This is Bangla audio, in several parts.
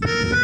Bye.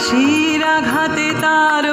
বাঁশির আঘাতে তার